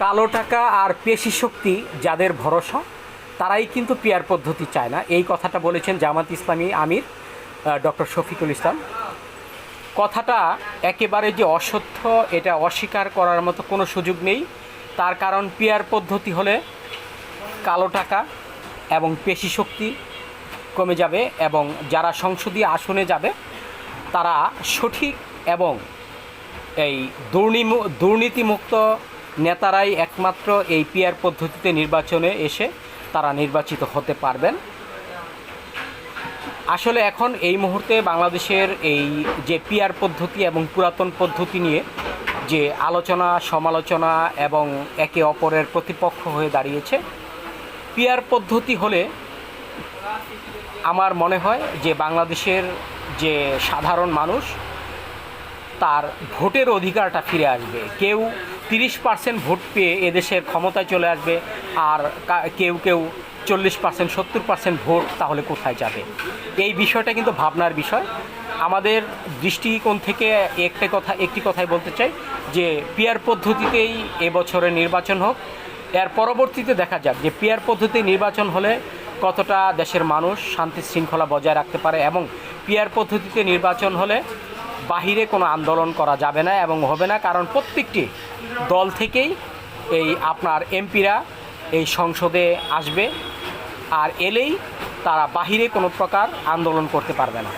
কালো টাকা আর পেশি শক্তি যাদের ভরসা, তারাই কিন্তু পিয়ার পদ্ধতি চায় না। এই কথাটা বলেছেন জামাত ইসলামী আমির ডক্টর শফিকুল ইসলাম। কথাটা একেবারে যে অসত্য, এটা অস্বীকার করার মতো কোনো সুযোগ নেই। তার কারণ পিয়ার পদ্ধতি হলে কালো টাকা এবং পেশি শক্তি কমে যাবে এবং যারা সংসদীয় আসনে যাবে, তারা সঠিক এবং এই দুর্নীতিমুক্ত নেতারাই একমাত্র এই পিয়ার পদ্ধতিতে নির্বাচনে এসে তারা নির্বাচিত হতে পারবেন। আসলে এখন এই মুহূর্তে বাংলাদেশের এই যে পিয়ার পদ্ধতি এবং পুরাতন পদ্ধতি নিয়ে যে আলোচনা, সমালোচনা এবং একে অপরের প্রতিপক্ষ হয়ে দাঁড়িয়েছে পিয়ার পদ্ধতি হলে আমার মনে হয় যে বাংলাদেশের যে সাধারণ মানুষ তার ভোটের অধিকারটা ফিরে আসবে। কেউ তিরিশ পার্সেন্ট ভোট পেয়ে এদেশের ক্ষমতায় চলে আসবে আর কেউ কেউ চল্লিশ পার্সেন্ট, সত্তর পার্সেন্ট ভোট তাহলে কোথায় যাবে? এই বিষয়টা কিন্তু ভাবনার বিষয়। আমাদের দৃষ্টিকোণ থেকে একটা কথা, একটি কথাই বলতে চাই যে পিয়ার পদ্ধতিতেই এবছরে নির্বাচন হোক। এর পরবর্তীতে দেখা যাক যে পিয়ার পদ্ধতি নির্বাচন হলে কতটা দেশের মানুষ শান্তি শৃঙ্খলা বজায় রাখতে পারে এবং পিয়ার পদ্ধতিতে নির্বাচন হলে বাহিরে কোনো আন্দোলন করা যাবে না এবং হবে না। কারণ প্রত্যেকটি দল থেকেই এই আপনার এমপিরা এই সংসদে আসবে। আর এলেই তারা বাহিরে কোনো প্রকার আন্দোলন করতে পারবে না।